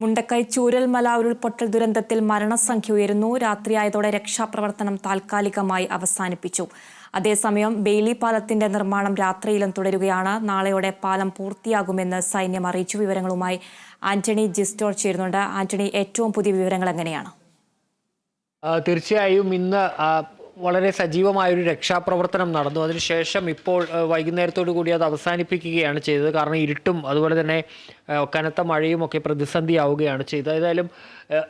മുണ്ടക്കൈ ചൂരൽമല ഉരുൾപൊട്ടൽ ദുരന്തത്തിൽ മരണസംഖ്യ ഉയരുന്നു. രാത്രിയായതോടെ രക്ഷാപ്രവർത്തനം താൽക്കാലികമായി അവസാനിപ്പിച്ചു. അതേസമയം ബെയിലി പാലത്തിന്റെ നിർമ്മാണം രാത്രിയിലും തുടരുകയാണ്. നാളെയോടെ പാലം പൂർത്തിയാകുമെന്ന് സൈന്യം അറിയിച്ചു. വിവരങ്ങളുമായി ആന്റണി ജിസ്റ്റോൾ ചേരുന്നുണ്ട്. ആന്റണി ഏറ്റവും പുതിയ വിവരങ്ങൾ എങ്ങനെയാണ്? തീർച്ചയായും ഇന്ന് വളരെ സജീവമായ ഒരു രക്ഷാപ്രവർത്തനം നടന്നു. അതിനുശേഷം ഇപ്പോൾ വൈകുന്നേരത്തോടു കൂടി അത് അവസാനിപ്പിക്കുകയാണ് ചെയ്തത്. കാരണം ഇരുട്ടും അതുപോലെ തന്നെ കനത്ത മഴയും ഒക്കെ പ്രതിസന്ധിയാവുകയാണ് ചെയ്തത്. ഏതായാലും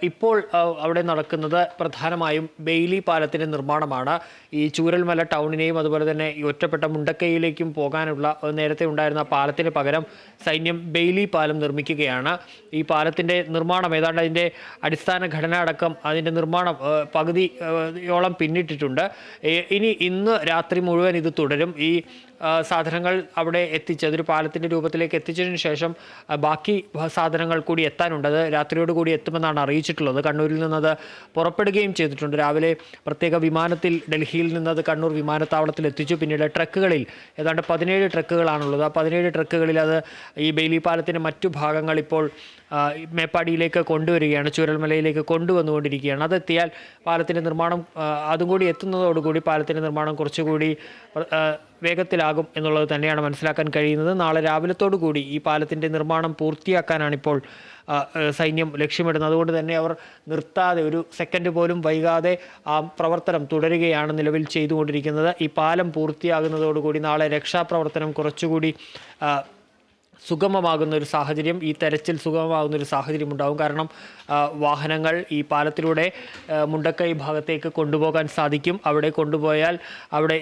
ഇപ്പോൾ അവിടെ നടക്കുന്നത് പ്രധാനമായും ബെയിലി പാലത്തിന്റെ നിർമ്മാണമാണ്. ഈ ചൂരൽമല ടൗണിനെയും അതുപോലെ തന്നെ ഈ ഒറ്റപ്പെട്ട മുണ്ടക്കൈയിലേക്കും പോകാനുള്ള നേരത്തെ ഉണ്ടായിരുന്ന പാലത്തിന് പകരം സൈന്യം ബെയിലി പാലം നിർമ്മിക്കുകയാണ്. ഈ പാലത്തിന്റെ നിർമ്മാണം ഏതാണ്ട് അതിന്റെ അടിസ്ഥാന ഘടന അടക്കം അതിന്റെ നിർമ്മാണം പകുതിയോളം പകുതി പിന്നിട്ടിട്ടുണ്ട്. ഏ, ഇനി ഇന്ന് രാത്രി മുഴുവൻ ഇത് തുടരും. ഈ സാധനങ്ങൾ അവിടെ എത്തിച്ച് അതൊരു പാലത്തിന്റെ രൂപത്തിലേക്ക് എത്തിച്ചതിന് ശേഷം ബാക്കി സാധനങ്ങൾ കൂടി എത്താനുണ്ട്. അത് രാത്രിയോട് കൂടി എത്തുമെന്നാണ് അറിയിച്ചിട്ടുള്ളത്. കണ്ണൂരിൽ നിന്നത് പുറപ്പെടുകയും ചെയ്തിട്ടുണ്ട്. രാവിലെ പ്രത്യേക വിമാനത്തിൽ ഡൽഹിയിൽ നിന്നത് കണ്ണൂർ വിമാനത്താവളത്തിൽ എത്തിച്ചു. പിന്നീട് ട്രക്കുകളിൽ ഏതാണ്ട് പതിനേഴ് ട്രക്കുകളാണുള്ളത്. ആ പതിനേഴ് ട്രക്കുകളിൽ അത് ഈ ബെയിലി പാലത്തിന്റെ മറ്റു ഭാഗങ്ങൾ ഇപ്പോൾ മേപ്പാടിയിലേക്ക് കൊണ്ടുവരികയാണ്. ചൂരൽമലയിലേക്ക് കൊണ്ടുവന്നുകൊണ്ടിരിക്കുകയാണ്. അതെത്തിയാൽ പാലത്തിന്റെ നിർമ്മാണം അതും കൂടി എത്തുന്നതോടുകൂടി പാലത്തിന്റെ നിർമ്മാണം കുറച്ചുകൂടി വേഗത്തിലാകും എന്നുള്ളത് തന്നെയാണ് മനസ്സിലാക്കാൻ കഴിയുന്നത്. നാളെ രാവിലത്തോടു കൂടി ഈ പാലത്തിന്റെ നിർമ്മാണം പൂർത്തിയാക്കാനാണിപ്പോൾ സൈന്യം ലക്ഷ്യമിടുന്നത്. അതുകൊണ്ട് തന്നെ അവർ നിർത്താതെ ഒരു സെക്കൻഡ് പോലും വൈകാതെ ആ പ്രവർത്തനം തുടരുകയാണ് നിലവിൽ ചെയ്തുകൊണ്ടിരിക്കുന്നത്. ഈ പാലം പൂർത്തിയാകുന്നതോടുകൂടി നാളെ രക്ഷാപ്രവർത്തനം കുറച്ചുകൂടി സുഗമമാകുന്ന ഒരു സാഹചര്യം ഈ തെരച്ചിൽ സുഗമമാകുന്ന ഒരു സാഹചര്യം ഉണ്ടാകും കാരണം വാഹനങ്ങൾ ഈ പാലത്തിലൂടെ മുണ്ടക്കൈ ഭാഗത്തേക്ക് കൊണ്ടുപോകാൻ സാധിക്കും. അവിടെ കൊണ്ടുപോയാൽ അവിടെ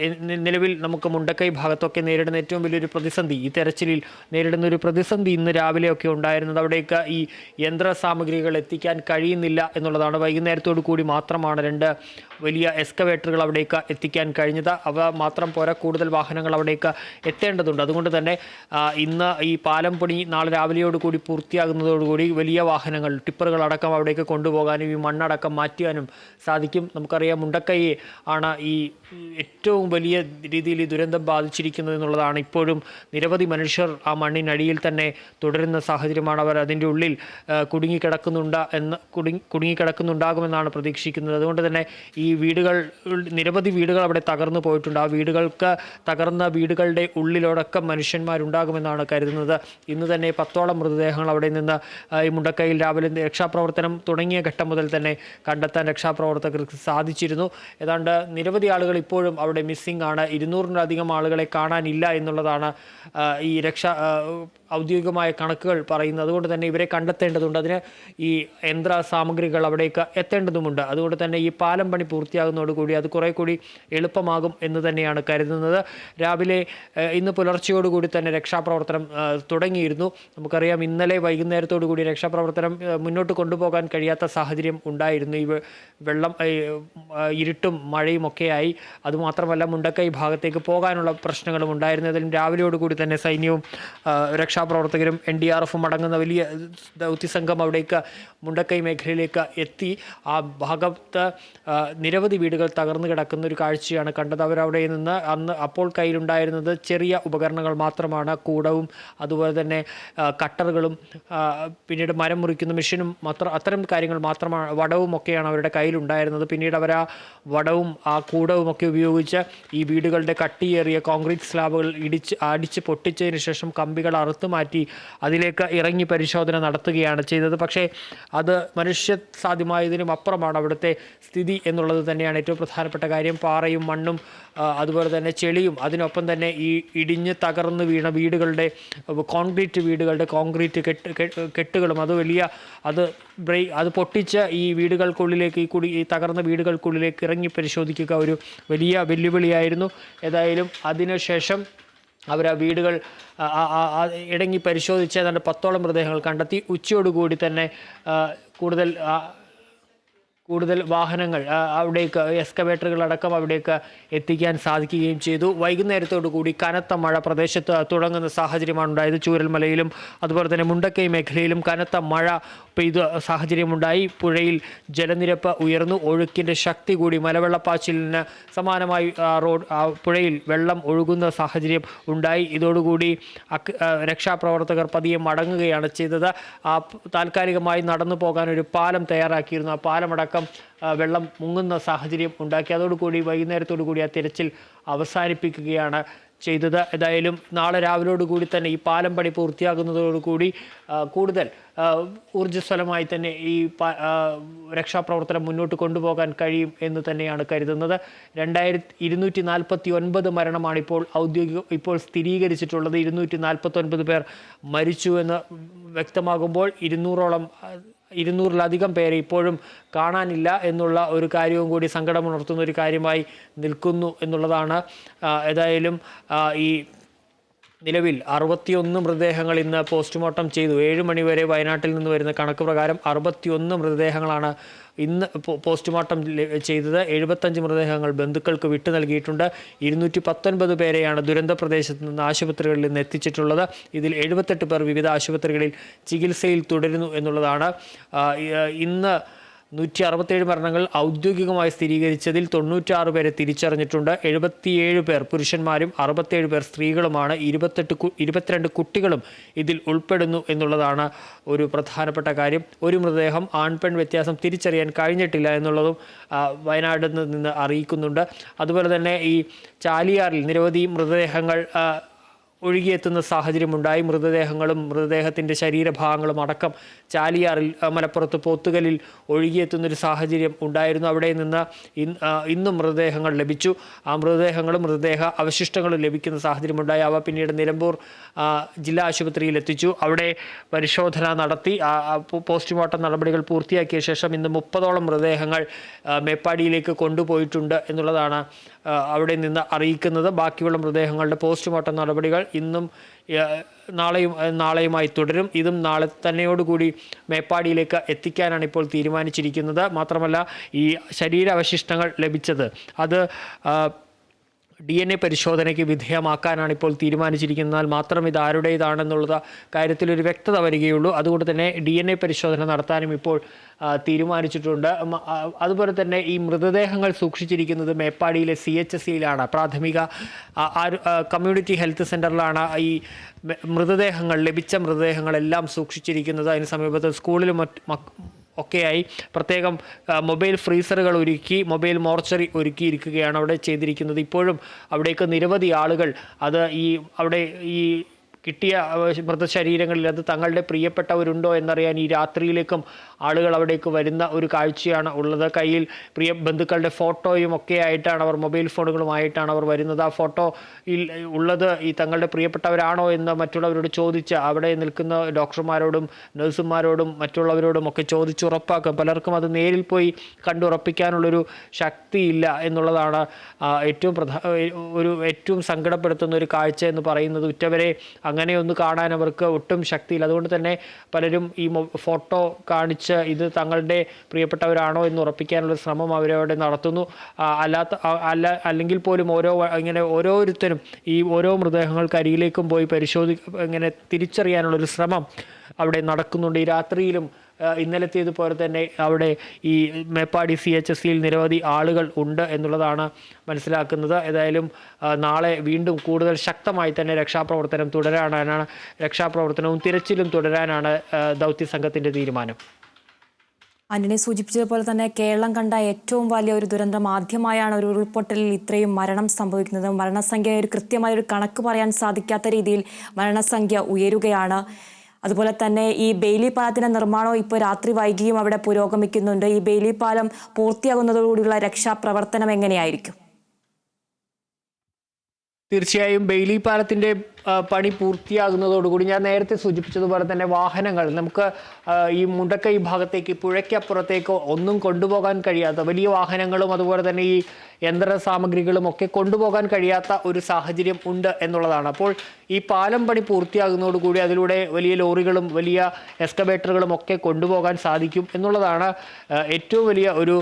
നിലവിൽ നമുക്ക് മുണ്ടക്കൈ ഭാഗത്തൊക്കെ നേരിടുന്ന ഏറ്റവും വലിയൊരു പ്രതിസന്ധി ഈ തെരച്ചിലിൽ നേരിടുന്ന ഒരു പ്രതിസന്ധി ഇന്ന് രാവിലെയൊക്കെ ഉണ്ടായിരുന്നത്. അവിടേക്ക് ഈ യന്ത്ര സാമഗ്രികൾ എത്തിക്കാൻ കഴിയുന്നില്ല എന്നുള്ളതാണ്. വൈകുന്നേരത്തോടു കൂടി മാത്രമാണ് രണ്ട് വലിയ എക്സ്കവേറ്ററുകൾ അവിടേക്ക് എത്തിക്കാൻ കഴിഞ്ഞത്. അവ മാത്രം പോരാ കൂടുതൽ വാഹനങ്ങൾ അവിടേക്ക് എത്തേണ്ടതുണ്ട്. അതുകൊണ്ട് തന്നെ ഇന്ന് ഈ പാലം പണി നാളെ രാവിലെയോടുകൂടി പൂർത്തിയാകുന്നതോടുകൂടി വലിയ വാഹനങ്ങൾ ടിപ്പറുകൾ അടക്കം അവിടേക്ക് കൊണ്ടുപോകാനും ഈ മണ്ണടക്കം മാറ്റാനും സാധിക്കും. നമുക്കറിയാം മുണ്ടക്കൈ ആണ് ഈ ഏറ്റവും വലിയ രീതിയിൽ ഈ ദുരന്തം ബാധിച്ചിരിക്കുന്നത് എന്നുള്ളതാണ്. ഇപ്പോഴും നിരവധി മനുഷ്യർ ആ മണ്ണിനടിയിൽ തന്നെ തുടരുന്ന സാഹചര്യമാണ് അവർ അതിന്റെ ഉള്ളിൽ കുടുങ്ങിക്കിടക്കുന്നുണ്ട് എന്ന് കുടുങ്ങി കുടുങ്ങിക്കിടക്കുന്നുണ്ടാകുമെന്നാണ് പ്രതീക്ഷിക്കുന്നത്. അതുകൊണ്ട് തന്നെ വീടുകൾ നിരവധി വീടുകൾ അവിടെ തകർന്നു പോയിട്ടുണ്ട്. ആ വീടുകൾക്ക് തകർന്ന വീടുകളുടെ ഉള്ളിലോടക്കം മനുഷ്യന്മാരുണ്ടാകുമെന്നാണ് കരുതുന്നത്. ഇന്ന് തന്നെ പത്തോളം മൃതദേഹങ്ങൾ അവിടെ നിന്ന് ഈ മുണ്ടക്കൈയിൽ രാവിലെ രക്ഷാപ്രവർത്തനം തുടങ്ങിയ ഘട്ടം മുതൽ തന്നെ കണ്ടെത്താൻ രക്ഷാപ്രവർത്തകർക്ക് സാധിച്ചിരുന്നു. ഏതാണ്ട് നിരവധി ആളുകൾ ഇപ്പോഴും അവിടെ മിസ്സിംഗ് ആണ്. ഇരുന്നൂറിലധികം ആളുകളെ കാണാനില്ല എന്നുള്ളതാണ് ഈ രക്ഷ ഔദ്യോഗികമായ കണക്കുകൾ പറയുന്നത് അതുകൊണ്ട് തന്നെ ഇവരെ കണ്ടെത്തേണ്ടതുണ്ട്. അതിന് ഈ യന്ത്ര സാമഗ്രികൾ അവിടേക്ക് എത്തേണ്ടതുമുണ്ട്. അതുകൊണ്ട് തന്നെ ഈ പാലം പണി പൂർത്തിയാകുന്നതോടുകൂടി അത് കുറേ കൂടി എളുപ്പമാകും എന്ന് തന്നെയാണ് കരുതുന്നത്. രാവിലെ ഇന്ന് പുലർച്ചയോടുകൂടി തന്നെ രക്ഷാപ്രവർത്തനം തുടങ്ങിയിരുന്നു. നമുക്കറിയാം ഇന്നലെ വൈകുന്നേരത്തോടു കൂടി രക്ഷാപ്രവർത്തനം മുന്നോട്ട് കൊണ്ടുപോകാൻ കഴിയാത്ത സാഹചര്യം ഉണ്ടായിരുന്നു. ഈ വെള്ളം ഇരുട്ടും മഴയും ഒക്കെയായി അതുമാത്രമല്ല മുണ്ടക്കൈ ഭാഗത്തേക്ക് പോകാനുള്ള പ്രശ്നങ്ങളും ഉണ്ടായിരുന്നു. അതിലും രാവിലെയോടുകൂടി തന്നെ സൈന്യവും ആ, രക്ഷാപ്രവർത്തകരും എൻ ഡി ആർ എഫും അടങ്ങുന്ന വലിയ ദൗത്യസംഘം അവിടേക്ക് മുണ്ടക്കൈ മേഖലയിലേക്ക് എത്തി. ആ ഭാഗത്ത് നിരവധി വീടുകൾ തകർന്നു കിടക്കുന്ന ഒരു കാഴ്ചയാണ് കണ്ടത്. അവരവിടെ നിന്ന് അന്ന് അപ്പോൾ കയ്യിലുണ്ടായിരുന്നത് ചെറിയ ഉപകരണങ്ങൾ മാത്രമാണ്. കൂടവും അതുപോലെ തന്നെ കട്ടറുകളും പിന്നീട് മരം മുറിക്കുന്ന മെഷീനും മാത്രം അത്തരം കാര്യങ്ങൾ മാത്രമാണ് വടവും ഒക്കെയാണ് അവരുടെ കയ്യിലുണ്ടായിരുന്നത്. പിന്നീട് അവർ ആ വടവും ആ കൂടവും ഒക്കെ ഉപയോഗിച്ച് ഈ വീടുകളുടെ കട്ടിയേറിയ കോൺക്രീറ്റ് സ്ലാബുകൾ ഇടിച്ച് അടിച്ച് പൊട്ടിച്ചതിന് ശേഷം കമ്പികൾ അറുത്തു മാറ്റി അതിലേക്ക് ഇറങ്ങി പരിശോധന നടത്തുകയാണ് ചെയ്തത്. പക്ഷേ അത് മനുഷ്യ സാധ്യമായതിനും അപ്പുറമാണ് അവിടുത്തെ സ്ഥിതി എന്നുള്ളത് തന്നെയാണ് ഏറ്റവും പ്രധാനപ്പെട്ട കാര്യം. പാറയും മണ്ണും അതുപോലെ തന്നെ ചെളിയും അതിനൊപ്പം തന്നെ ഈ ഇടിഞ്ഞ് തകർന്ന് വീണ വീടുകളുടെ കോൺക്രീറ്റ് വീടുകളുടെ കോൺക്രീറ്റ് കെട്ട് കെട്ടുകളും അത് വലിയ അത് ബ്രേക്ക് അത് പൊട്ടിച്ച് ഈ വീടുകൾക്കുള്ളിലേക്ക് ഈ കുടി ഈ തകർന്ന വീടുകൾക്കുള്ളിലേക്ക് ഇറങ്ങി പരിശോധിക്കുക ഒരു വലിയ വെല്ലുവിളിയായിരുന്നു. ഏതായാലും അതിനുശേഷം അവർ ആ വീടുകൾ ഇടങ്ങി പരിശോധിച്ച് ഏതാണ്ട് പത്തോളം മൃതദേഹങ്ങൾ കണ്ടെത്തി. ഉച്ചയോടുകൂടി തന്നെ കൂടുതൽ കൂടുതൽ വാഹനങ്ങൾ അവിടേക്ക് എക്സ്കവേറ്ററുകളടക്കം അവിടേക്ക് എത്തിക്കാൻ സാധിക്കുകയും ചെയ്തു. കൂടി കനത്ത മഴ പ്രദേശത്ത് തുടങ്ങുന്ന സാഹചര്യമാണ് ഉണ്ടായത് ചൂരൽമലയിലും അതുപോലെ തന്നെ മുണ്ടക്കൈ മേഖലയിലും കനത്ത മഴ പെയ്ത സാഹചര്യമുണ്ടായി. പുഴയിൽ ജലനിരപ്പ് ഉയർന്നു. ഒഴുക്കിന്റെ ശക്തി കൂടി മലവെള്ളപ്പാച്ചിലിന് സമാനമായി റോഡ് പുഴയിൽ വെള്ളം ഒഴുകുന്ന സാഹചര്യം ഉണ്ടായി. ഇതോടുകൂടി രക്ഷാപ്രവർത്തകർ പതിയെ മടങ്ങുകയാണ് ചെയ്തത്. താൽക്കാലികമായി നടന്നു പോകാൻ ഒരു പാലം തയ്യാറാക്കിയിരുന്നു. ആ പാലമടക്കം ആ, വെള്ളം മുങ്ങുന്ന സാഹചര്യം ഉണ്ടാക്കി. അതോടുകൂടി വൈകുന്നേരത്തോടു കൂടി ആ തിരച്ചിൽ അവസാനിപ്പിക്കുകയാണ് ചെയ്തത്. ഏതായാലും നാളെ രാവിലോടുകൂടി തന്നെ ഈ പാലം പണി പൂർത്തിയാകുന്നതോടുകൂടി കൂടുതൽ ഊർജസ്വലമായി തന്നെ ഈ രക്ഷാപ്രവർത്തനം മുന്നോട്ട് കൊണ്ടുപോകാൻ കഴിയും എന്ന് തന്നെയാണ് കരുതുന്നത്. രണ്ടായിരത്തി ഇരുന്നൂറ്റി നാൽപ്പത്തി ഒൻപത് മരണമാണ് ഇപ്പോൾ ഔദ്യോഗിക ഇപ്പോൾ സ്ഥിരീകരിച്ചിട്ടുള്ളത്. ഇരുന്നൂറ്റി നാൽപ്പത്തി ഒൻപത് പേർ മരിച്ചു എന്ന് വ്യക്തമാകുമ്പോൾ ഇരുന്നൂറോളം ഇരുന്നൂറിലധികം പേരെ ഇപ്പോഴും കാണാനില്ല എന്നുള്ള ഒരു കാര്യവും കൂടി സങ്കടമുണർത്തുന്ന ഒരു കാര്യമായി നിൽക്കുന്നു എന്നുള്ളതാണ് ഏതായാലും ഈ നിലവിൽ അറുപത്തിയൊന്ന് മൃതദേഹങ്ങൾ ഇന്ന് പോസ്റ്റ്മോർട്ടം ചെയ്തു. ഏഴ് മണിവരെ വയനാട്ടിൽ നിന്ന് വരുന്ന കണക്ക് പ്രകാരം അറുപത്തിയൊന്ന് മൃതദേഹങ്ങളാണ് ഇന്ന് പോസ്റ്റ്മോർട്ടം ചെയ്തത്. എഴുപത്തഞ്ച് മൃതദേഹങ്ങൾ ബന്ധുക്കൾക്ക് വിട്ടു നൽകിയിട്ടുണ്ട്. ഇരുന്നൂറ്റി പത്തൊൻപത് പേരെയാണ് ദുരന്ത പ്രദേശത്ത് നിന്ന് ആശുപത്രികളിൽ നിന്ന് എത്തിച്ചിട്ടുള്ളത്. ഇതിൽ എഴുപത്തെട്ട് പേർ വിവിധ ആശുപത്രികളിൽ ചികിത്സയിൽ തുടരുന്നു എന്നുള്ളതാണ്. ഇന്ന് നൂറ്റി അറുപത്തേഴ് മരണങ്ങൾ ഔദ്യോഗികമായി സ്ഥിരീകരിച്ചതിൽ തൊണ്ണൂറ്റാറ് പേരെ തിരിച്ചറിഞ്ഞിട്ടുണ്ട്. എഴുപത്തിയേഴ് പേർ പുരുഷന്മാരും അറുപത്തേഴ് പേർ സ്ത്രീകളുമാണ്. ഇരുപത്തെട്ട് ഇരുപത്തിരണ്ട് കുട്ടികളും ഇതിൽ ഉൾപ്പെടുന്നു എന്നുള്ളതാണ് ഒരു പ്രധാനപ്പെട്ട കാര്യം. ഒരു മൃതദേഹം ആൺപെൺ വ്യത്യാസം തിരിച്ചറിയാൻ കഴിഞ്ഞിട്ടില്ല എന്നുള്ളതും വയനാട് നിന്ന് അറിയിക്കുന്നുണ്ട്. അതുപോലെ തന്നെ ഈ ചാലിയാറിൽ നിരവധി മൃതദേഹങ്ങൾ ഒഴുകിയെത്തുന്ന സാഹചര്യമുണ്ടായി മൃതദേഹങ്ങളും മൃതദേഹത്തിന്റെ ശരീരഭാഗങ്ങളും അടക്കം ചാലിയാറിൽ മലപ്പുറത്ത് പോത്തുകലിൽ ഒഴുകിയെത്തുന്നൊരു സാഹചര്യം ഉണ്ടായിരുന്നു. അവിടെ നിന്ന് ഇന്ന് മൃതദേഹങ്ങൾ ലഭിച്ചു. ആ മൃതദേഹങ്ങളും മൃതദേഹ അവശിഷ്ടങ്ങളും ലഭിക്കുന്ന സാഹചര്യമുണ്ടായി അവ പിന്നീട് നിലമ്പൂർ ജില്ലാ ആശുപത്രിയിൽ എത്തിച്ചു. അവിടെ പരിശോധന നടത്തി പോസ്റ്റ്മോർട്ടം നടപടികൾ പൂർത്തിയാക്കിയ ശേഷം ഇന്ന് മുപ്പതോളം മൃതദേഹങ്ങൾ മേപ്പാടിയിലേക്ക് കൊണ്ടുപോയിട്ടുണ്ട് എന്നുള്ളതാണ് അവിടെ നിന്ന് അറിയിക്കുന്നത്. ബാക്കിയുള്ള മൃതദേഹങ്ങളുടെ പോസ്റ്റ്മോർട്ടം നടപടികൾ ഇന്നും നാളെയും നാളെയുമായി തുടരും. ഇതും നാളെ തന്നെയോടുകൂടി മേപ്പാടിയിലേക്ക് എത്തിക്കാനാണ് ഇപ്പോൾ തീരുമാനിച്ചിരിക്കുന്നത്. മാത്രമല്ല ഈ ശരീരാവശിഷ്ടങ്ങൾ ലഭിച്ചത്. അത് ഡി എൻ എ പരിശോധനയ്ക്ക് വിധേയമാക്കാനാണ് ഇപ്പോൾ തീരുമാനിച്ചിരിക്കുന്നതിനാൽ മാത്രം ഇത് ആരുടേതാണെന്നുള്ള കാര്യത്തിൽ ഒരു വ്യക്തത വരികയുള്ളൂ. അതുകൊണ്ട് തന്നെ ഡി എൻ എ പരിശോധന നടത്താനും ഇപ്പോൾ തീരുമാനിച്ചിട്ടുണ്ട്. അതുപോലെ തന്നെ ഈ മൃതദേഹങ്ങൾ സൂക്ഷിച്ചിരിക്കുന്നത് മേപ്പാടിയിലെ സി എച്ച് എസ് സിയിലാണ് പ്രാഥമിക കമ്മ്യൂണിറ്റി ഹെൽത്ത് സെന്ററിലാണ് ഈ മൃതദേഹങ്ങൾ ലഭിച്ച മൃതദേഹങ്ങളെല്ലാം സൂക്ഷിച്ചിരിക്കുന്നത്. അതിന് സമീപത്ത് സ്കൂളിലും മറ്റ് ഒക്കെയായി. പ്രത്യേകം മൊബൈൽ ഫ്രീസറുകൾ ഒരുക്കി മൊബൈൽ മോർച്ചറി ഒരുക്കിയിരിക്കുകയാണ് അവിടെ ചെയ്തിരിക്കുന്നത്. ഇപ്പോഴും അവിടേക്ക് നിരവധി ആളുകൾ അത് ഈ അവിടെ ഈ കിട്ടിയ മൃതശരീരങ്ങളിൽ അത് തങ്ങളുടെ പ്രിയപ്പെട്ടവരുണ്ടോ എന്നറിയാൻ ഈ രാത്രിയിലേക്കും ആളുകൾ അവിടേക്ക് വരുന്ന ഒരു കാഴ്ചയാണ് ഉള്ളത്. കയ്യിൽ പ്രിയ ബന്ധുക്കളുടെ ഫോട്ടോയും ഒക്കെ ആയിട്ടാണ് അവർ മൊബൈൽ ഫോണുകളുമായിട്ടാണ് അവർ വരുന്നത്. ആ ഫോട്ടോയിൽ ഉള്ളത് ഈ തങ്ങളുടെ പ്രിയപ്പെട്ടവരാണോ എന്ന് മറ്റുള്ളവരോട് ചോദിച്ച് അവിടെ നിൽക്കുന്ന ഡോക്ടർമാരോടും നഴ്സുമാരോടും മറ്റുള്ളവരോടും ഒക്കെ ചോദിച്ചുറപ്പാക്കും പലർക്കും അത് നേരിൽ പോയി കണ്ടുറപ്പിക്കാനുള്ളൊരു ശക്തിയില്ല എന്നുള്ളതാണ് ഏറ്റവും പ്രധാന ഒരു ഏറ്റവും സങ്കടപ്പെടുത്തുന്ന ഒരു കാഴ്ച എന്ന് പറയുന്നത്. ഉറ്റവരെ അങ്ങനെ ഒന്ന് കാണാൻ അവർക്ക് ഒട്ടും ശക്തിയില്ല. അതുകൊണ്ട് തന്നെ പലരും ഈ ഫോട്ടോ കാണിച്ച് ഇത് തങ്ങളുടെ പ്രിയപ്പെട്ടവരാണോ എന്ന് ഉറപ്പിക്കാനുള്ള ശ്രമം അവരവിടെ നടത്തുന്നു. അല്ലാത്ത അല്ല അല്ലെങ്കിൽ പോലും ഓരോ ഇങ്ങനെ ഓരോരുത്തരും ഈ ഓരോ മൃതദേഹങ്ങൾക്ക് അരിയിലേക്കും പോയി പരിശോധി ഇങ്ങനെ തിരിച്ചറിയാനുള്ളൊരു ശ്രമം അവിടെ നടക്കുന്നുണ്ട്. ഈ രാത്രിയിലും ഇന്നലത്തേതുപോലെ തന്നെ അവിടെ ഈ മേപ്പാടി സി എച്ച് എസ് സിയിൽ നിരവധി ആളുകൾ ഉണ്ട് എന്നുള്ളതാണ് മനസ്സിലാക്കുന്നത്. ഏതായാലും നാളെ വീണ്ടും കൂടുതൽ ശക്തമായി തന്നെ രക്ഷാപ്രവർത്തനം തുടരാനാണ് രക്ഷാപ്രവർത്തനവും തിരച്ചിലും തുടരാനാണ് ദൗത്യ സംഘത്തിന്റെ തീരുമാനം. ആന്റണി സൂചിപ്പിച്ചതുപോലെ തന്നെ കേരളം കണ്ട ഏറ്റവും വലിയ ഒരു ദുരന്തം ആദ്യമായാണ് ഒരു ഉരുൾപൊട്ടലിൽ ഇത്രയും മരണം സംഭവിക്കുന്നത്. മരണസംഖ്യ ഒരു കൃത്യമായ ഒരു കണക്ക് പറയാൻ സാധിക്കാത്ത രീതിയിൽ മരണസംഖ്യ ഉയരുകയാണ്. അതുപോലെ തന്നെ ഈ ബെയിലി പാലത്തിന്റെ നിർമ്മാണം ഇപ്പോൾ രാത്രി വൈകിയും അവിടെ പുരോഗമിക്കുന്നുണ്ട്. ഈ ബെയിലി പാലം പൂർത്തിയാകുന്നതോടുകൂടിയുള്ള രക്ഷാപ്രവർത്തനം എങ്ങനെയായിരിക്കും? തീർച്ചയായും ബെയിലി പാലത്തിന്റെ ആ, പണി പൂർത്തിയാകുന്നതോടുകൂടി ഞാൻ നേരത്തെ സൂചിപ്പിച്ചതുപോലെ തന്നെ വാഹനങ്ങൾ നമുക്ക് ഈ മുണ്ടക്കൈ ഭാഗത്തേക്ക് പുഴയ്ക്കപ്പുറത്തേക്ക് ഒന്നും കൊണ്ടുപോകാൻ കഴിയാത്ത വലിയ വാഹനങ്ങളും അതുപോലെ തന്നെ ഈ യന്ത്ര സാമഗ്രികളും ഒക്കെ കൊണ്ടുപോകാൻ കഴിയാത്ത ഒരു സാഹചര്യം ഉണ്ട് എന്നുള്ളതാണ്. അപ്പോൾ ഈ പാലം പണി പൂർത്തിയാകുന്നതോടുകൂടി അതിലൂടെ വലിയ ലോറികളും വലിയ എക്സ്കവേറ്ററുകളും ഒക്കെ കൊണ്ടുപോകാൻ സാധിക്കും എന്നുള്ളതാണ് ഏറ്റവും വലിയ ഒരു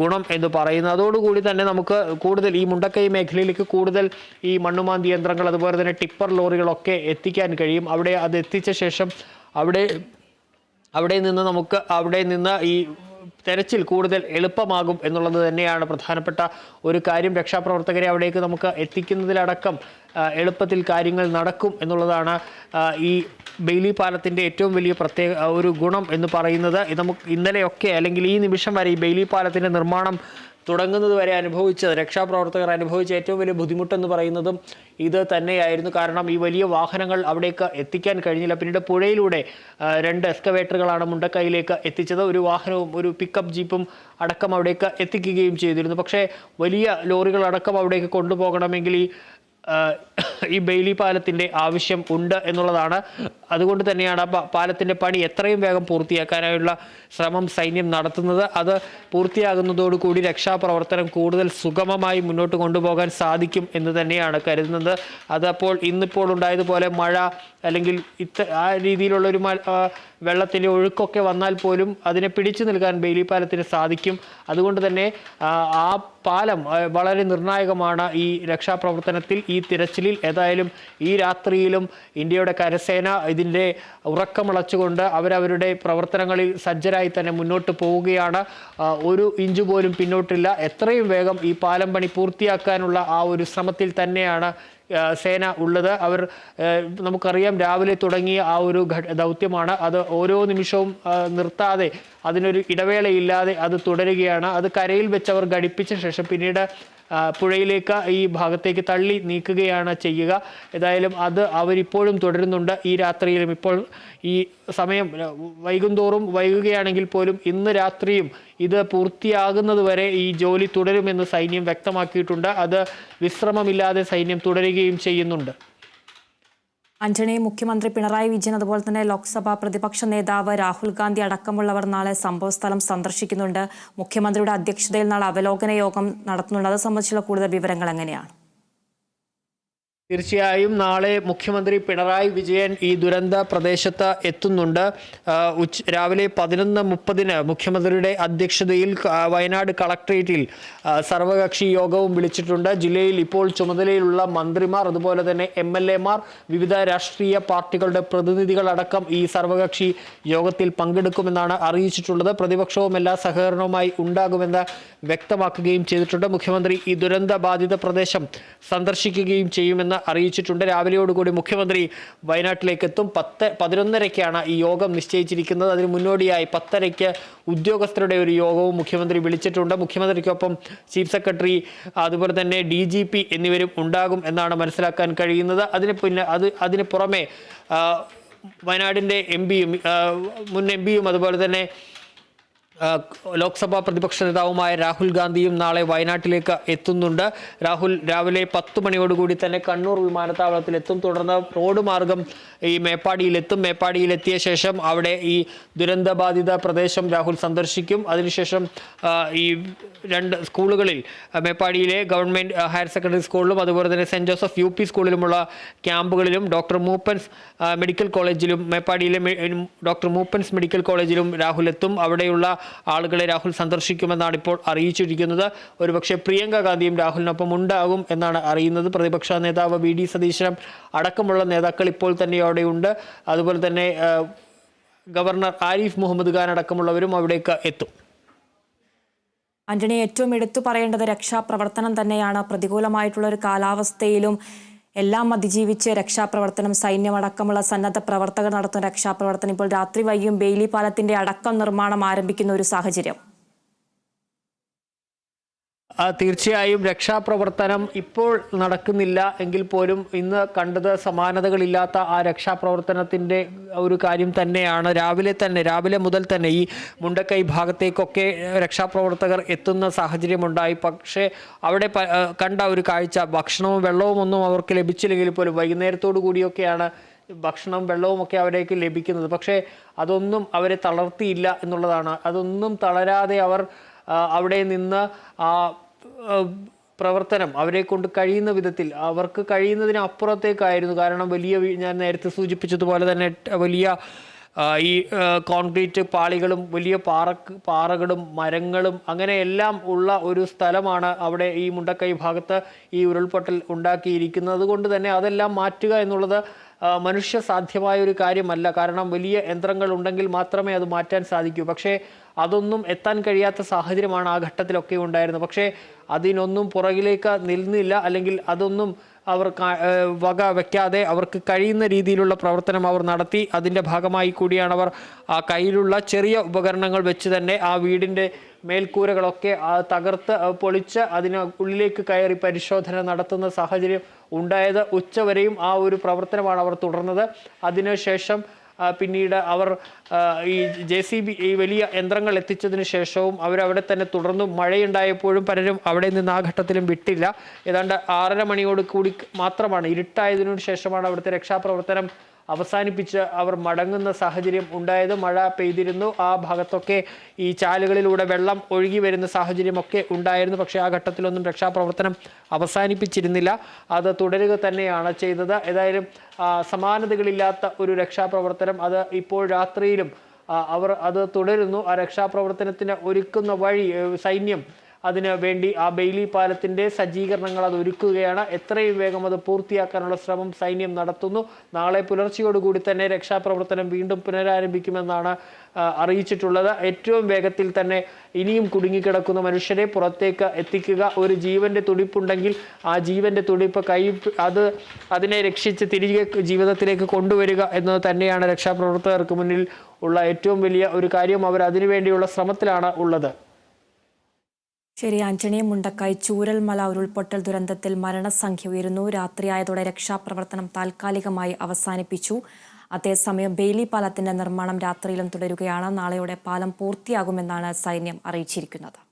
ഗുണം എന്ന് പറയുന്നത്. അതോടുകൂടി തന്നെ നമുക്ക് കൂടുതൽ ഈ മുണ്ടക്കൈ മേഖലയിലേക്ക് കൂടുതൽ ഈ മണ്ണുമാന്തി യന്ത്രങ്ങൾ അതുപോലെ തന്നെ ടിപ്പർ ലോറികളൊക്കെ എത്തിക്കാൻ കഴിയും. അവിടെ അത് എത്തിച്ച ശേഷം അവിടെ അവിടെ നിന്ന് നമുക്ക് അവിടെ നിന്ന് ഈ തെരച്ചിൽ കൂടുതൽ എളുപ്പമാകും എന്നുള്ളത് തന്നെയാണ് പ്രധാനപ്പെട്ട ഒരു കാര്യം. രക്ഷാപ്രവർത്തകരെ അവിടേക്ക് നമുക്ക് എത്തിക്കുന്നതിലടക്കം എളുപ്പത്തിൽ കാര്യങ്ങൾ നടക്കും എന്നുള്ളതാണ് ഈ ബെയിലി പാലത്തിന്റെ ഏറ്റവും വലിയ പ്രത്യേക ഒരു ഗുണം എന്ന് പറയുന്നത്. നമുക്ക് ഇന്നലെയൊക്കെ അല്ലെങ്കിൽ ഈ നിമിഷം വരെ ഈ ബെയിലി പാലത്തിന്റെ നിർമ്മാണം തുടങ്ങുന്നത് വരെ അനുഭവിച്ചത്. രക്ഷാപ്രവർത്തകർ അനുഭവിച്ച ഏറ്റവും വലിയ ബുദ്ധിമുട്ടെന്ന് പറയുന്നതും ഇത് തന്നെയായിരുന്നു. കാരണം ഈ വലിയ വാഹനങ്ങൾ അവിടേക്ക് എത്തിക്കാൻ കഴിഞ്ഞില്ല. പിന്നീട് പുഴയിലൂടെ രണ്ട് എക്സ്കവേറ്ററുകളാണ് മുണ്ടക്കൈയിലേക്ക് എത്തിച്ചത്. ഒരു വാഹനവും ഒരു പിക്കപ്പ് ജീപ്പും അടക്കം അവിടേക്ക് എത്തിക്കുകയും ചെയ്തിരുന്നു. പക്ഷേ വലിയ ലോറികൾ അടക്കം അവിടേക്ക് കൊണ്ടുപോകണമെങ്കിൽ ഈ ഈ ബെയിലി പാലത്തിന്റെ ആവശ്യം ഉണ്ട് എന്നുള്ളതാണ്. അതുകൊണ്ട് തന്നെയാണ് പാലത്തിന്റെ പണി എത്രയും വേഗം പൂർത്തിയാക്കാനായുള്ള ശ്രമം സൈന്യം നടത്തുന്നത്. അത് പൂർത്തിയാകുന്നതോടുകൂടി രക്ഷാപ്രവർത്തനം കൂടുതൽ സുഗമമായി മുന്നോട്ട് കൊണ്ടുപോകാൻ സാധിക്കും എന്ന് തന്നെയാണ് കരുതുന്നത്. അതപ്പോൾ ഇന്നിപ്പോൾ ഉണ്ടായതുപോലെ മഴ അല്ലെങ്കിൽ ഇത്ത ആ രീതിയിലുള്ള ഒരു മ- ആ, വെള്ളത്തിന്റെ ഒഴുക്കൊക്കെ വന്നാൽ പോലും അതിനെ പിടിച്ചു നിൽക്കാൻ ബെയിലി പാലത്തിന് സാധിക്കും. അതുകൊണ്ട് തന്നെ ആ, പാലം വളരെ നിർണായകമാണ് ഈ രക്ഷാപ്രവർത്തനത്തിൽ. ഈ തിരച്ചിലിൽ ഏതായാലും ഈ രാത്രിയിലും ഇന്ത്യയുടെ കരസേന ഇതിന്റെ ഉറക്കമിളച്ചുകൊണ്ട് അവരവരുടെ പ്രവർത്തനങ്ങളിൽ സജ്ജരായി തന്നെ മുന്നോട്ട് പോവുകയാണ്. ഒരു ഇഞ്ച് പോലും പിന്നോട്ടില്ല. എത്രയും വേഗം ഈ പാലം പണി പൂർത്തിയാക്കാനുള്ള ആ ഒരു ശ്രമത്തിൽ തന്നെയാണ് സേന ഉള്ളത്. അവർ നമുക്കറിയാം രാവിലെ തുടങ്ങിയ ആ ഒരു ദൗത്യമാണ്. അത് ഓരോ നിമിഷവും നിർത്താതെ അതിനൊരു ഇടവേളയില്ലാതെ അത് തുടരുകയാണ്. അത് കരയിൽ വെച്ച് അവർ ഘടിപ്പിച്ച ശേഷം പിന്നീട് പുഴയിലേക്ക് ഈ ഭാഗത്തേക്ക് തള്ളി നീക്കുകയാണ് ചെയ്യുക. ഏതായാലും അത് അവരിപ്പോഴും തുടരുന്നുണ്ട്. ഈ രാത്രിയിലും ഇപ്പോൾ ഈ സമയം വൈകുന്തോറും വൈകുകയാണെങ്കിൽ പോലും ഇന്ന് രാത്രിയും ഇത് പൂർത്തിയാകുന്നത് വരെ ഈ ജോലി തുടരുമെന്ന് സൈന്യം വ്യക്തമാക്കിയിട്ടുണ്ട്. അത് വിശ്രമമില്ലാതെ സൈന്യം തുടരുകയും ചെയ്യുന്നുണ്ട്. ആന്റണി മുഖ്യമന്ത്രി പിണറായി വിജയൻ അതുപോലെ തന്നെ ലോക്സഭാ പ്രതിപക്ഷ നേതാവ് രാഹുൽ ഗാന്ധി അടക്കമുള്ളവർ നാളെ സംഭവസ്ഥലം സന്ദർശിക്കുന്നുണ്ട്. മുഖ്യമന്ത്രിയുടെ അധ്യക്ഷതയിൽ നാളെ അവലോകന യോഗം നടത്തുന്നുണ്ട്. അത് സംബന്ധിച്ചുള്ള കൂടുതൽ വിവരങ്ങൾ എങ്ങനെയാണ്? തീർച്ചയായും നാളെ മുഖ്യമന്ത്രി പിണറായി വിജയൻ ഈ ദുരന്ത പ്രദേശത്ത് എത്തുന്നുണ്ട്. ഉച്ച രാവിലെ പതിനൊന്ന് മുപ്പതിന് മുഖ്യമന്ത്രിയുടെ അധ്യക്ഷതയിൽ വയനാട് കളക്ട്രേറ്റിൽ സർവകക്ഷി യോഗവും വിളിച്ചിട്ടുണ്ട്. ജില്ലയിൽ ഇപ്പോൾ ചുമതലയിലുള്ള മന്ത്രിമാർ അതുപോലെ തന്നെ എം എൽ എമാർ വിവിധ രാഷ്ട്രീയ പാർട്ടികളുടെ പ്രതിനിധികളടക്കം ഈ സർവകക്ഷി യോഗത്തിൽ പങ്കെടുക്കുമെന്നാണ് അറിയിച്ചിട്ടുള്ളത്. പ്രതിപക്ഷവും എല്ലാ സഹകരണവുമായി ഉണ്ടാകുമെന്ന് വ്യക്തമാക്കുകയും ചെയ്തിട്ടുണ്ട്. മുഖ്യമന്ത്രി ഈ ദുരന്ത ബാധിത പ്രദേശം സന്ദർശിക്കുകയും ചെയ്യുമെന്ന് അറിയിച്ചിട്ടുണ്ട്. രാവിലെയോടുകൂടി മുഖ്യമന്ത്രി വയനാട്ടിലേക്ക് എത്തും പത്ത് പതിനൊന്നരയ്ക്കാണ് ഈ യോഗം നിശ്ചയിച്ചിരിക്കുന്നത്. അതിന് മുന്നോടിയായി പത്തരയ്ക്ക് ഉദ്യോഗസ്ഥരുടെ ഒരു യോഗവും മുഖ്യമന്ത്രി വിളിച്ചിട്ടുണ്ട്. മുഖ്യമന്ത്രിക്കൊപ്പം ചീഫ് സെക്രട്ടറി അതുപോലെ തന്നെ ഡി എന്നിവരും ഉണ്ടാകും എന്നാണ് മനസ്സിലാക്കാൻ കഴിയുന്നത്. അതിന് പിന്നെ അത് അതിന് പുറമെ വയനാടിന്റെ എം പിയും മുൻ എം പിയും അതുപോലെ തന്നെ ലോക്സഭാ പ്രതിപക്ഷ നേതാവുമായ രാഹുൽ ഗാന്ധിയും നാളെ വയനാട്ടിലേക്ക് എത്തുന്നുണ്ട്. രാഹുൽ രാവിലെ പത്ത് മണിയോടുകൂടി തന്നെ കണ്ണൂർ വിമാനത്താവളത്തിൽ എത്തും തുടർന്ന് റോഡ് മാർഗം ഈ മേപ്പാടിയിലെത്തും. മേപ്പാടിയിലെത്തിയ ശേഷം അവിടെ ഈ ദുരന്തബാധിത പ്രദേശം രാഹുൽ സന്ദർശിക്കും. അതിനുശേഷം ഈ രണ്ട് സ്കൂളുകളിൽ മേപ്പാടിയിലെ ഗവൺമെന്റ് ഹയർ സെക്കൻഡറി സ്കൂളിലും അതുപോലെ തന്നെ സെന്റ് ജോസഫ് യു പി സ്കൂളിലുമുള്ള ക്യാമ്പുകളിലും ഡോക്ടർ മൂപ്പൻസ് മെഡിക്കൽ കോളേജിലും മേപ്പാടിയിലെ ഡോക്ടർ മൂപ്പൻസ് മെഡിക്കൽ കോളേജിലും രാഹുൽ എത്തും. അവിടെയുള്ള ആളുകളെ രാഹുൽ സന്ദർശിക്കുമെന്നാണ് ഇപ്പോൾ അറിയിച്ചിരിക്കുന്നത്. ഒരുപക്ഷെ പ്രിയങ്ക ഗാന്ധിയും രാഹുലിനൊപ്പം ഉണ്ടാകും എന്നാണ് അറിയുന്നത്. പ്രതിപക്ഷ നേതാവ് വി ഡി സതീശനും അടക്കമുള്ള നേതാക്കൾ ഇപ്പോൾ തന്നെ അവിടെയുണ്ട്. അതുപോലെ തന്നെ ഗവർണർ ആരിഫ് മുഹമ്മദ് ഖാൻ അടക്കമുള്ളവരും അവിടേക്ക് എത്തും. ആന്റണി ഏറ്റവും എടുത്തു പറയേണ്ടത് രക്ഷാപ്രവർത്തനം തന്നെയാണ്. പ്രതികൂലമായിട്ടുള്ള ഒരു കാലാവസ്ഥയിലും എല്ലാം അതിജീവിച്ച് രക്ഷാപ്രവർത്തനം സൈന്യമടക്കമുള്ള സന്നദ്ധ പ്രവർത്തകർ നടത്തുന്ന രക്ഷാപ്രവർത്തനം ഇപ്പോൾ രാത്രി വൈകിയും ബെയിലി പാലത്തിന്റെ അടക്കം നിർമ്മാണം ആരംഭിക്കുന്ന ഒരു സാഹചര്യം. തീർച്ചയായും രക്ഷാപ്രവർത്തനം ഇപ്പോൾ നടക്കുന്നില്ല എങ്കിൽ പോലും ഇന്ന് കണ്ടത് സമാനതകളില്ലാത്ത ആ രക്ഷാപ്രവർത്തനത്തിന്റെ ഒരു കാര്യം തന്നെയാണ്. രാവിലെ തന്നെ രാവിലെ മുതൽ തന്നെ ഈ മുണ്ടക്കൈ ഭാഗത്തേക്കൊക്കെ രക്ഷാപ്രവർത്തകർ എത്തുന്ന സാഹചര്യമുണ്ടായി. പക്ഷേ അവിടെ കണ്ട ഒരു കാഴ്ച ഭക്ഷണവും വെള്ളവും ഒന്നും അവർക്ക് ലഭിച്ചില്ലെങ്കിൽ പോലും വൈകുന്നേരത്തോടു കൂടിയൊക്കെയാണ് ഭക്ഷണവും വെള്ളവും ഒക്കെ അവരേക്ക് ലഭിക്കുന്നത്. പക്ഷേ അതൊന്നും അവരെ തളർത്തിയില്ല എന്നുള്ളതാണ്. അതൊന്നും തളരാതെ അവർ അവിടെ നിന്ന് ആ പ്രവർത്തനം അവരെ കൊണ്ട് കഴിയുന്ന വിധത്തിൽ അവർക്ക് കഴിയുന്നതിനപ്പുറത്തേക്കായിരുന്നു കാരണം വലിയ ഞാൻ നേരത്തെ സൂചിപ്പിച്ചതുപോലെ തന്നെ വലിയ ഈ കോൺക്രീറ്റ് പാളികളും വലിയ പാറ പാറകളും മരങ്ങളും അങ്ങനെ എല്ലാം ഉള്ള ഒരു സ്ഥലമാണ് അവിടെ ഈ മുണ്ടക്കൈ ഭാഗത്ത് ഈ ഉരുൾപൊട്ടൽ ഉണ്ടാക്കിയിരിക്കുന്നത്. കൊണ്ട് തന്നെ അതെല്ലാം മാറ്റുക എന്നുള്ളത് മനുഷ്യ സാധ്യമായ ഒരു കാര്യമല്ല. കാരണം വലിയ യന്ത്രങ്ങൾ ഉണ്ടെങ്കിൽ മാത്രമേ അത് മാറ്റാൻ സാധിക്കൂ. പക്ഷേ അതൊന്നും എത്താൻ കഴിയാത്ത സാഹചര്യമാണ് ആ ഘട്ടത്തിലൊക്കെ ഉണ്ടായിരുന്നത്. പക്ഷേ അതിനൊന്നും പുറകിലേക്ക് നിന്നില്ല അല്ലെങ്കിൽ അതൊന്നും അവർ വക വയ്ക്കാതെ അവർക്ക് കഴിയുന്ന രീതിയിലുള്ള പ്രവർത്തനം അവർ നടത്തി. അതിന്റെ ഭാഗമായി കൂടിയാണ് അവർ ആ കയ്യിലുള്ള ചെറിയ ഉപകരണങ്ങൾ വെച്ച് തന്നെ ആ വീടിന്റെ മേൽക്കൂരകളൊക്കെ തകർത്ത് പൊളിച്ച് അതിന് ഉള്ളിലേക്ക് കയറി പരിശോധന നടത്തുന്ന സാഹചര്യം ഉണ്ടായത് ഉച്ചവരെയും ആ ഒരു പ്രവർത്തനമാണ് അവർ തുടർന്നത്. അതിനുശേഷം പിന്നീട് അവർ ഈ ജെ സി ബി ഈ വലിയ യന്ത്രങ്ങൾ എത്തിച്ചതിന് ശേഷവും അവരവിടെ തന്നെ തുടർന്നും മഴയുണ്ടായപ്പോഴും പലരും അവിടെ നിന്ന് ആ ഘട്ടത്തിലും വിട്ടില്ല. ഏതാണ്ട് ആറര മണിയോട് കൂടി മാത്രമാണ്. ഇരുട്ടായതിനു ശേഷമാണ് അവിടുത്തെ രക്ഷാപ്രവർത്തനം അവസാനിപ്പിച്ച് അവർ മടങ്ങുന്ന സാഹചര്യം ഉണ്ടായത് മഴ പെയ്തിരുന്നു. ആ ഭാഗത്തൊക്കെ ഈ ചാലുകളിലൂടെ വെള്ളം ഒഴുകി വരുന്ന സാഹചര്യമൊക്കെ ഉണ്ടായിരുന്നു. പക്ഷേ ആ ഘട്ടത്തിലൊന്നും രക്ഷാപ്രവർത്തനം അവസാനിപ്പിച്ചിരുന്നില്ല. അത് തുടരുക തന്നെയാണ് ചെയ്തത്. ഏതായാലും സമാനതകളില്ലാത്ത ഒരു രക്ഷാപ്രവർത്തനം അത് ഇപ്പോൾ രാത്രിയിലും അവർ അത് തുടരുന്നു. ആ രക്ഷാപ്രവർത്തനത്തിന് ഒരുക്കുന്ന വഴി സൈന്യം അതിന് വേണ്ടി ആ ബെയിലി പാലത്തിന്റെ സജ്ജീകരണങ്ങൾ അത് ഒരുക്കുകയാണ്. എത്രയും വേഗം അത് പൂർത്തിയാക്കാനുള്ള ശ്രമം സൈന്യം നടത്തുന്നു. നാളെ പുലർച്ചയോടുകൂടി തന്നെ രക്ഷാപ്രവർത്തനം വീണ്ടും പുനരാരംഭിക്കുമെന്നാണ് അറിയിച്ചിട്ടുള്ളത്. ഏറ്റവും വേഗത്തിൽ തന്നെ ഇനിയും കുടുങ്ങിക്കിടക്കുന്ന മനുഷ്യരെ പുറത്തേക്ക് എത്തിക്കുക. ഒരു ജീവന്റെ തുടിപ്പുണ്ടെങ്കിൽ ആ ജീവന്റെ തുടിപ്പ് കൈ അത് അതിനെ രക്ഷിച്ച് തിരികെ ജീവിതത്തിലേക്ക് കൊണ്ടുവരിക എന്നത് തന്നെയാണ് രക്ഷാപ്രവർത്തകർക്ക് മുന്നിൽ ഉള്ള ഏറ്റവും വലിയ ഒരു കാര്യം. അവർ അതിനുവേണ്ടിയുള്ള ശ്രമത്തിലാണ് ഉള്ളത്. ശരി ആന്റണി മുണ്ടക്കായി ചൂരൽമല ഉരുൾപൊട്ടൽ ദുരന്തത്തിൽ മരണസംഖ്യ ഉയരുന്നു. രാത്രിയായതോടെ രക്ഷാപ്രവർത്തനം താൽക്കാലികമായി അവസാനിപ്പിച്ചു. അതേസമയം ബെയിലി പാലത്തിന്റെ നിർമ്മാണം രാത്രിയിലും തുടരുകയാണ്. നാളെയോടെ പാലം പൂർത്തിയാകുമെന്നാണ് സൈന്യം അറിയിച്ചിരിക്കുന്നത്.